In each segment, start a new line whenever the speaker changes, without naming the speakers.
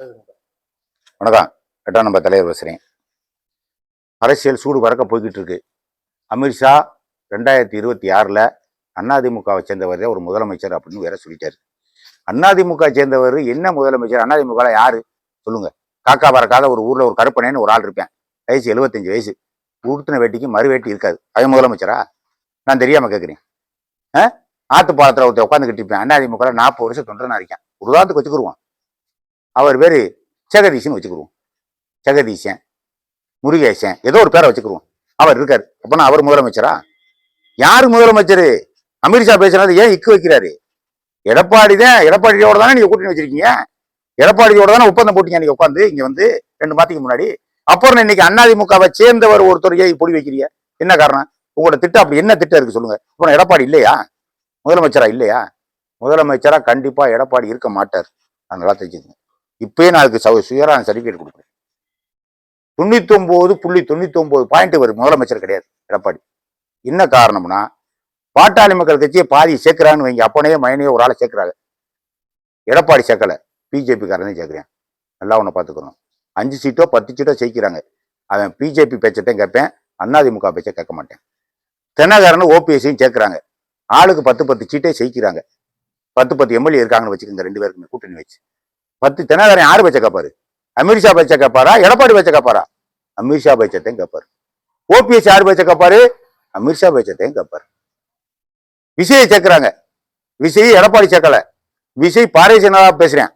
வணக்கம். எட்டாம் நம்பர் தலைவர் பேசுகிறேன் அரசியல் சூடு பறக்க போய்கிட்டு இருக்கு அமித்ஷா ரெண்டாயிரத்தி இருபத்தி ஆறில் அதிமுகவை சேர்ந்தவர் ஒரு முதலமைச்சர் அப்படின்னு வேற சொல்லிட்டாரு. அதிமுக சேர்ந்தவர் என்ன முதலமைச்சர்? அதிமுக யார்? சொல்லுங்கள் காக்கா பறக்காத ஒரு ஊரில் ஒரு கருப்பனேன்னு ஒரு ஆள் இருப்பேன். வயசு எழுபத்தஞ்சு வயசு. உடுத்தின வேட்டிக்கு மறு வேட்டி இருக்காது. அவன் முதலமைச்சரா? நான் தெரியாமல் கேட்குறேன் ஆத்து பாலத்தில் ஒருத்தர் உட்காந்துக்கிட்டு இருப்பேன். அதிமுக நாற்பது வருஷம் தொண்டனா இருக்கேன். ஒரு உதாரணத்துக்கு வச்சுக்கிருவான். அவர் பேர் ஜெகதீஷன் வச்சுக்கிருவோம். ஜெகதீஷன் முருகேசன் ஏதோ ஒரு பேரை வச்சுக்கிருவோம். அவர் இருக்கார். அப்போனா அவர் முதலமைச்சரா? யார் முதலமைச்சர்? அமித்ஷா பேசுனது ஏன் இக்கு வைக்கிறாரு? எடப்பாடி தான் எடப்பாடியோட தானே நீங்கள் கூட்டணி வச்சிருக்கீங்க? எடப்பாடியோட தானே ஒப்பந்தம் போட்டீங்க நீங்கள் உட்காந்து இங்கே வந்து ரெண்டு மாதத்துக்கு முன்னாடி. அப்புறம் இன்னைக்கு அதிமுகவை சேர்ந்தவர் ஒருத்தர் ஏன் பொடி வைக்கிறீங்க? என்ன காரணம்? உங்களோட திட்டம் அப்படி என்ன திட்டம் இருக்கு சொல்லுங்க. அப்புறம் எடப்பாடி இல்லையா? முதலமைச்சரா இல்லையா? முதலமைச்சரா கண்டிப்பா எடப்பாடி இருக்க மாட்டார். அதனால தெரிஞ்சுக்கோங்க. இப்பயே நான் அதுக்கு சுயரான சர்டிஃபிகேட் கொடுக்குறேன். தொண்ணூத்தொம்போது புள்ளி தொண்ணூத்தொம்போது பாயிண்ட் வரும். முதலமைச்சர் கிடையாது. எடப்பாடி. என்ன காரணம்னா பாட்டாளி மக்கள் கட்சியை பாதி சேர்க்கிறான்னு வைங்க. அப்பனையோ மயனையோ ஒரு ஆளை சேர்க்கிறாங்க. எடப்பாடி சேர்க்கலை. பிஜேபி காரனே சேர்க்கிறேன். நல்லா ஒன்று பார்த்துக்கணும். அஞ்சு சீட்டோ பத்து சீட்டோ ஜெயிக்கிறாங்க. அவன் பிஜேபி பேச்சத்தையும் கேட்பேன். அதிமுக பேச்சை கேட்க மாட்டேன். தென்னகாரன் ஓபிஎஸ்ஸையும் சேர்க்குறாங்க. ஆளுக்கு பத்து பத்து சீட்டே ஜெயிக்கிறாங்க. பத்து பத்து எம்எல்ஏ இருக்காங்கன்னு வச்சுக்கோங்க. ரெண்டு பேருக்குமே கூட்டணி வச்சு. பத்து தினகரன் யார் பேச்ச கேட்பாரு அமித்ஷா பேச்ச கேட்பாரா எடப்பாடி பேச்ச கேட்பாரா அமித்ஷா பேச்சத்தையும் கேட்பாரு ஓபிஎஸ் யார் பேச்ச கேட்பாரு அமித்ஷா பேச்சத்தையும் கேட்பாரு விஜயை சேர்க்கிறாங்க. விஜய் எடப்பாடி சேர்க்கல. விஜய் பாரதிய ஜனதா பேசுறேன்.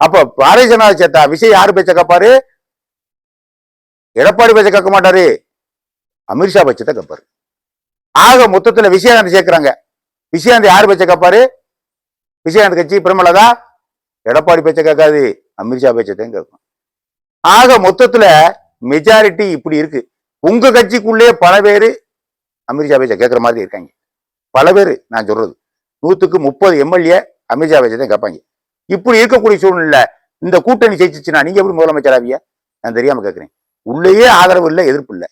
அப்ப பாரதிய ஜனதா சேர்த்தா விஜய் யார் பேச்ச கேட்பாரு எடப்பாடி பேச்ச கேட்க மாட்டாரு. அமித்ஷா பேச்சத்தை கேட்பாரு ஆக மொத்தத்துல விஜயகாந்த் சேர்க்கிறாங்க. விஜயகாந்த் யார் பேச்ச கேட்பாரு விஜயகாந்த் கட்சி பிரமலதா எடப்பாடி பேச்ச கேட்காது அமித்ஷா பேச்சத்தையும் கேட்கும். ஆக மொத்தத்துல மெஜாரிட்டி இப்படி இருக்கு. உங்க கட்சிக்குள்ளே பல பேரு அமித்ஷா பேச்ச கேட்குற மாதிரி இருக்காங்க. பல பேர் நான் சொல்றது. நூத்துக்கு முப்பது எம்எல்ஏ அமித்ஷா பேச்சத்தையும் கேட்பாங்க. இப்படி இருக்கக்கூடிய சூழ்நிலை இந்த கூட்டணி ஜெயிச்சிச்சுன்னா நீங்க எப்படி முதலமைச்சர் ஆவிய நான் தெரியாம கேட்கிறேன். உள்ளேயே ஆதரவு இல்லை எதிர்ப்பு இல்லை.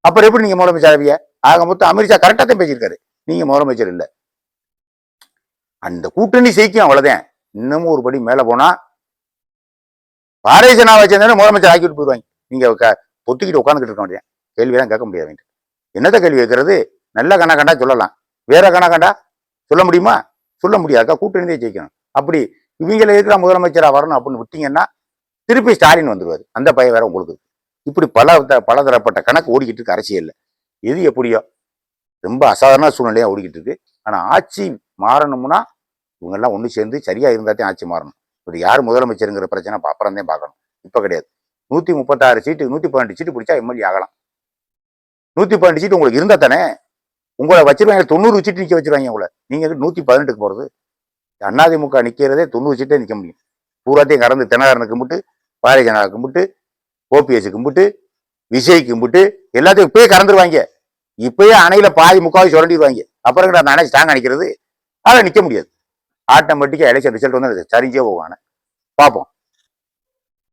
அப்புறம் எப்படி நீங்க முதலமைச்சர் ஆவிய ஆக மொத்தம் அமித்ஷா கரெக்டா தான் பேசியிருக்காரு. நீங்க முதலமைச்சர் இல்லை. அந்த கூட்டணி ஜெயிக்கும் அவ்வளவுதான். இன்னமும் ஒரு படி மேல போனா பாரதிய ஜனதா வச்சிருந்தா முதலமைச்சர் ஆக்கிட்டு போயிடுவாங்க. நீங்க பொத்திக்கிட்டு உட்காந்துக்கிட்டு இருக்க முடியாது கேள்வியெல்லாம் கேட்க முடியாது என்னத்த கேள்வி கேட்கறது? நல்ல கணா கண்டா சொல்லலாம். வேற கணா கண்டா சொல்ல முடியுமா? சொல்ல முடியாதுக்கா கூட்டணிந்தே ஜெயிக்கணும். அப்படி இவங்கள இருக்கிற முதலமைச்சரா வரணும் அப்படின்னு விட்டீங்கன்னா திருப்பி ஸ்டாலின் வந்துருவாரு. அந்த பையன் வேற உங்களுக்கு இப்படி பல த- பலதரப்பட்ட கணக்கு ஓடிக்கிட்டு இருக்கு அரசியலில். எது எப்படியோ ரொம்ப அசாதாரண சூழ்நிலையா ஓடிக்கிட்டு இருக்கு. ஆனா ஆட்சி மாறணும்னா இவங்கெல்லாம் ஒன்று சேர்ந்து சரியாக இருந்தா தான் ஆட்சி மாறணும். இப்படி யார் முதலமைச்சருங்கிற பிரச்சனை அப்ப அப்புறம் தான் பார்க்கணும். இப்போ கிடையாது. நூற்றி முப்பத்தாறு சீட்டு நூற்றி பன்னெண்டு சீட்டு பிடிச்சா எம்எல்ஏ ஆகலாம். நூற்றி பன்னெண்டு சீட்டு உங்களுக்கு இருந்தால் தானே? உங்களை வச்சிருவாங்க தொண்ணூறு சீட்டு நிற்க வச்சிருவாங்க உங்களை. நீங்க நூற்றி பதினெட்டுக்கு போகிறது அதிமுக நிக்கிறதே தொண்ணூறு சீட்டே நிற்க முடியும். பூராத்தையும் கறந்து தினகரனை கும்பிட்டு பாரதிய ஜனதா கும்பிட்டு ஓபிஎஸ் கும்பிட்டு விஜய் கும்பிட்டு எல்லாத்தையும் இப்பயே கறந்துருவாங்க. இப்பயே அணையில பாதி முக்காவது சுரண்டிடுவாங்க அப்புறம் அந்த அணை ஸ்ட்ராங் நிக்கிறது? அதை நிற்க முடியாது. ஆட்டோமேட்டிக்காக எலெக்ஷன் ரிசல்ட் வந்து சரிஞ்சே போவாங்க பார்ப்போம்.